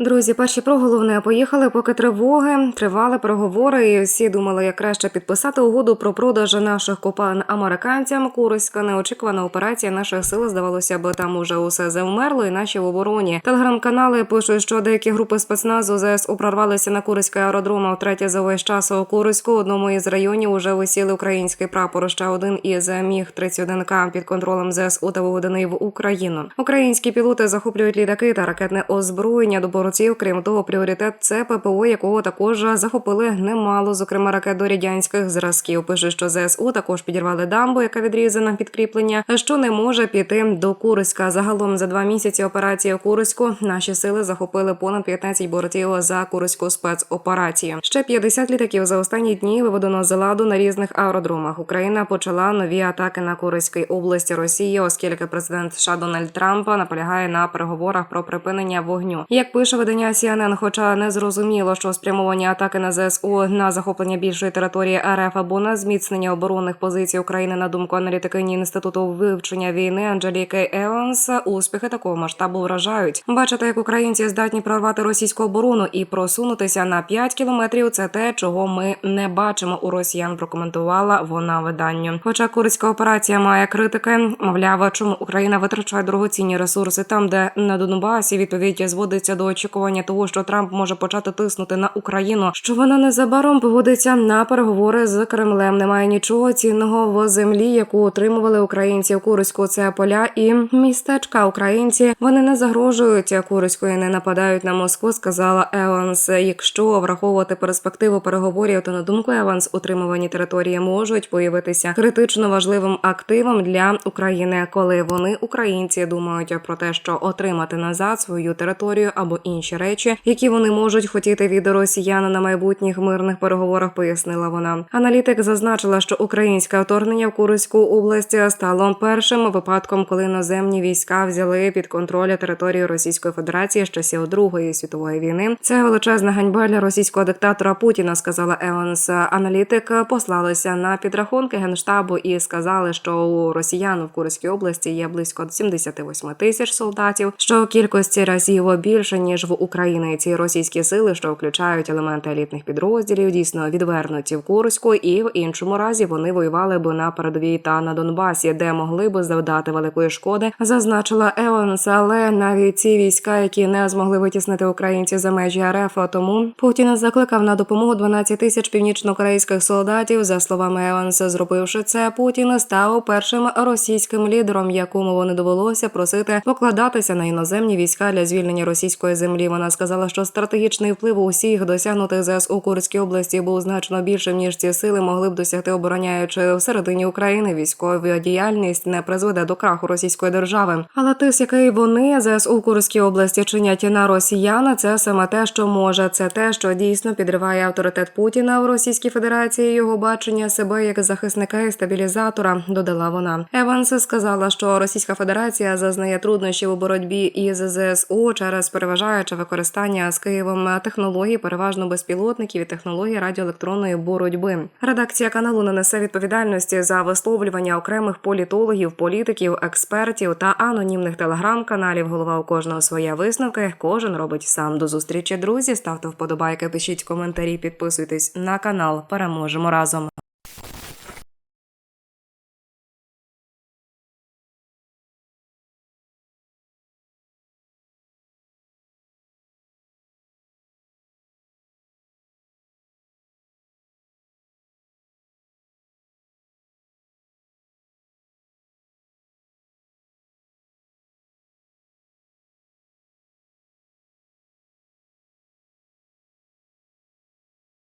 Друзі, перші про головне поїхали, поки тривоги тривали переговори, і всі думали, як краще підписати угоду про продаж наших копалин американцям. Курська неочікувана операція наших сил здавалося б, там уже усе завмерло, і наші в обороні. Телеграм-канали пишуть, що деякі групи спецназу ЗСУ прорвалися на Курський аеродром. А втретє за весь час у Курську, одному із районів, уже висіли український прапор. Ще один із міг 31 к під контролем ЗСУ та виведений в Україну. Українські пілоти захоплюють літаки та ракетне озброєння до борців. Крім того, пріоритет це ППО, якого також захопили немало, зокрема ракет до радянських зразків. Пише, що ЗСУ також підірвали дамбу, яка відрізана підкріплення, що не може піти до Курська. Загалом за два місяці операції у Курську наші сили захопили понад 15 борців за Курську спецоперацію. Ще 50 літаків за останні дні виведено з ладу на різних аеродромах. Україна почала нові атаки на Курській області Росії, оскільки президент США Дональд Трамп наполягає на переговорах про припинення вогню. Як пише видання CNN, хоча не зрозуміло, що спрямовані атаки на ЗСУ на захоплення більшої території РФ або на зміцнення оборонних позицій України на думку аналітикині інституту вивчення війни Анджеліки Еванс, успіхи такого масштабу вражають. Бачите, як українці здатні прорвати російську оборону і просунутися на 5 кілометрів. Це те, чого ми не бачимо у росіян. Прокоментувала вона виданню. Хоча курська операція має критики, мовляв, чому Україна витрачає дорогоцінні ресурси там, де на Донбасі відповідь зводиться до очікування того, що Трамп може почати тиснути на Україну, що вона незабаром погодиться на переговори з Кремлем. Немає нічого цінного в землі, яку отримували українці в Курську. Це поля і містечка. Українці вони не загрожують Курську і не нападають на Москву. Сказала Еванс. Якщо враховувати перспективу переговорів, то на думку Еванс, утримувані території можуть появитися критично важливим активом для України, коли вони українці думають про те, що отримати назад свою територію або інші речі, які вони можуть хотіти від росіян на майбутніх мирних переговорах, пояснила вона. Аналітик зазначила, що українське вторгнення в Курську область стало першим випадком, коли іноземні війська взяли під контроль територію Російської Федерації з часів Другої світової війни. Це величезна ганьба для російського диктатора Путіна, сказала Еванс. Аналітик послалися на підрахунки генштабу і сказали, що у росіян в Курській області є близько 78 тисяч солдатів, що в кількості разів більше ніж в Україні. Ці російські сили, що включають елементи елітних підрозділів, дійсно відвернуті в Курську, і в іншому разі вони воювали б на передовій та на Донбасі, де могли б завдати великої шкоди, зазначила Еванс. Але навіть ці війська, які не змогли витіснити українців за межі РФ, тому Путін закликав на допомогу 12 тисяч північнокорейських солдатів. За словами Еванса, зробивши це, Путін став першим російським лідером, якому вони довелося просити покладатися на іноземні війська для звільнення російської землі. Вона сказала, що стратегічний вплив усіх досягнутих ЗС у Курській області був значно більшим ніж ці сили могли б досягти, обороняючи всередині України військова діяльність не призведе до краху російської держави. Але тиск, який вони ЗС у Курській області чинять на росіян, це саме те, що може. Це те, що дійсно підриває авторитет Путіна в Російській Федерації. Його бачення себе як захисника і стабілізатора. Додала вона. Еванс сказала, що Російська Федерація зазнає труднощів у боротьбі із ЗСУ через переважаюче використання з Києвом технологій, переважно безпілотників і технологій радіоелектронної боротьби. Редакція каналу не несе відповідальності за висловлювання окремих політологів, політиків, експертів та анонімних телеграм-каналів. Голова у кожного своя висновки. Кожен робить сам до зустрічі. Друзі, ставте вподобайки, пишіть коментарі, підписуйтесь на канал. Переможемо разом.